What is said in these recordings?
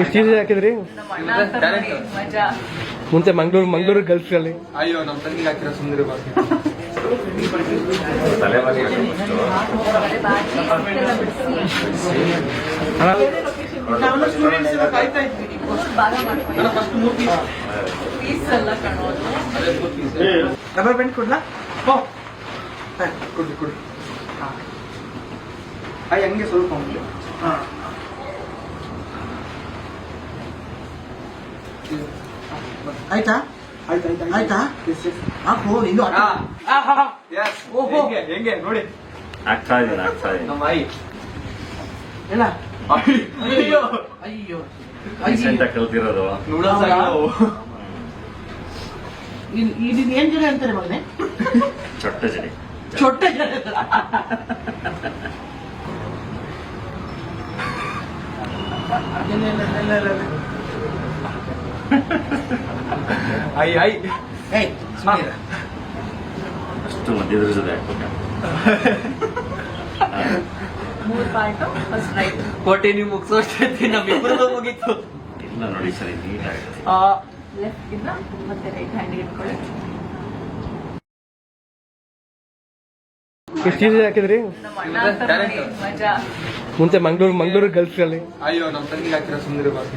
ಎಷ್ಟು ಈಸಿ ಹಾಕಿದ್ರಿ? ಮುಂಚೆ ಮಂಗ್ಳೂರು ಮಂಗ್ಳೂರು ಗಲ್ಫ್ನಲ್ಲಿ ಅಯ್ಯೋ ನಮ್ಮ ತಂಗಿಗೆ ಹಾಕಿರೋ ಸುಂದರ ಬಾಕಿ. ಬೆಂಡ್ ಕೊಡ್ಲಾ? ಇಷ್ಟೆಲ್ಲ ಬಿಡಿಸಿ ಹಂಗೆ ಸ್ಟೂಡೆಂಟ್ಸ್ ಎಲ್ಲ ಕಾಯ್ತಾ ಇದ್ವಿ ಎಷ್ಟು ಭಾಗ ಮಾಡ್ಕೊಂಡು ನನ್ನ ಫಸ್ಟ್ ಮೂರು ಪೀಸ್ ಪೀಸ್ ಎಲ್ಲ ಕಾಣೋದು ಅದೇ ಮೂರು ಪೀಸ್ ರಬ್ಬರ್ ಬ್ಯಾಂಡ್ ಕೊಡ್ಲಾ ಹೋ ಕೊಡಿ ಕೊಡಿ ಅಯ್ಯ ಹಂಗೆ ಸ್ವಲ್ಪ ಉಂಟು ಹಾ ಆಯ್ತಾ? ಆಯ್ತು ಹಾಕು. ಎಸ್ ಓಹೋ. ಹೆಂಗೆ ಹೆಂಗೆ? ನೋಡಿ. ಆಗ್ತಾ ಇದ್ದೀನಿ ಆಗ್ತಾ ಇದ್ದೀನಿ ನಮ್ಮ ಆಯಿ. ಎಲ್ಲ? ಅಯ್ಯೋ. ಅಯ್ಯೋ. ರೀಸೆಂಟ್ ಆಗಿ ಕಲ್ತಿರೋದು. ಇದು ಏನ್ ಜನ ಅಂತಾರೆ ಮಗನೆ? ಚೊಟ್ಟ ಜಡಿ ಚೊಟ್ಟ ಜನ. ಇಲ್ಲ, ಇಲ್ಲ, ಇಲ್ಲ, ಇಲ್ಲ, ಇಲ್ಲ. ಐ ಐ ಏಯ್ ಸುಮ್ಮನೆ ಅಷ್ಟು ಮಧ್ಯದ ಜೊತೆ ಮೂರ್ ಫಸ್ಟ್ ರೈಟ್ ಕೋಟೆ ನೀವು ಮುಗಿಸೋಷ್ಟೈತಿ ನಮ್ಮಿಬ್ಬರದು ಮುಗೀತು. ಇಲ್ಲ ನೋಡಿ ಸರಿ ನೀಟಾಗಿ ಆಗುತ್ತೆ ಲೆಫ್ಟ್ ಇಂದ ಮತ್ತೆ ರೈಟ್ ಹ್ಯಾಂಡ್ ಇಟ್ಕೊಳ್ಳಿ ಎಷ್ಟು ಚೀಸ್ ಹಾಕಿದ್ರಿ? ಮುಂಚೆ ಮಂಗ್ಳೂರು ಮಂಗ್ಳೂರು ಗಲ್ಫ್ನಲ್ಲಿ ಅಯ್ಯೋ ನಮ್ಮ ತಂಗಿಗೆ ಹಾಕಿರೋ ಸುಂದರ ಬಾಕಿ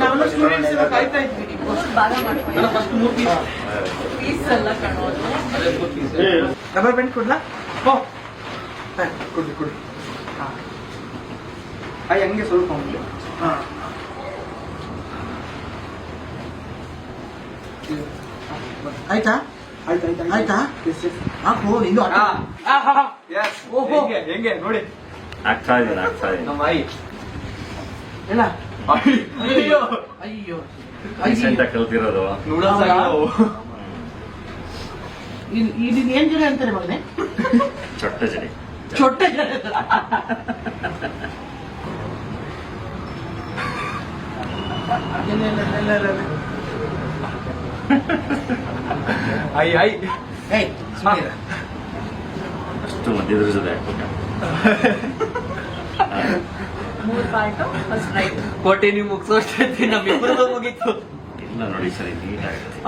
ನಾವೆಲ್ಲ ಸ್ಟೂಡೆಂಟ್ಸ್ ಎಲ್ಲ ಕಾಯ್ತಾ ಮಾಡ್ಕೊಂಡು ಫಸ್ಟ್ ಮೂರು ಪೀಸ್ ಪೀಸ್ ಎಲ್ಲ ಕಾಣೋದು ರಬ್ಬರ್ ಬೆಂಡ್ ಕೊಡ್ಲಾ. ಹೋ. ಕೊಡಿ ಕೊಡಿ ಅಯ್ಯ ಹಂಗೆ ಸ್ವಲ್ಪ ಉಂಟು. ಹಾ. ಆಯ್ತಾ? ಆಯ್ತು ಹಾಕು. ಓಹೋ. ಹೆಂಗೆ ನೋಡಿ. ಆಗ್ತಾ ಇದ್ದೀನಿ ಆಗ್ತಾ ಇದ್ದೀನಿ ನಮ್ಮ ಆಯಿ ಎಲ್ಲ? ಅಯ್ಯೋ. ಅಯ್ಯೋ. ರೀಸೆಂಟ್ ಕಲ್ತಿರೋದು. ನೂಡಲ್ಸ್ ಆಗಿಲ್ಲ ಇದು ಏನ್ ಜನ ಅಂತಾರೆ ಮಗನೆ? ಚೊಟ್ಟ ಜಡಿ. ಚೊಟ್ಟ ಜನ ಇಲ್ಲ, ಇಲ್ಲ, ಇಲ್ಲ, ಇಲ್ಲ, ಇಲ್ಲ. ಐ ಐ ಏಯ್ ಸುಮ್ಮನೆ ಅಷ್ಟು ಮಧ್ಯದ ಜೊತೆ ಮೂರ್ ಪಾರ್ಟ್ ಫಸ್ಟ್ ರೈಟ್ ಕೋಟೆ ನೀವು ಮುಗಿಸೋಷ್ಟೈತಿ ನಮ್ಮಿಬ್ಬರದು ಮುಗೀತು ಇಲ್ಲ ನೋಡಿ ಸರಿ ನೀಟ್ ಆಗುತ್ತೆ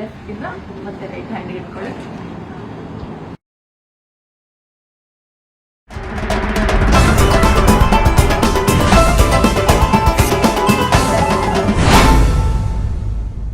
ಲೆಫ್ಟ್ ಇಂದ ಮತ್ತೆ ರೈಟ್ ಹ್ಯಾಂಡ್ ಇಟ್ಕೊಳ್ಳಿ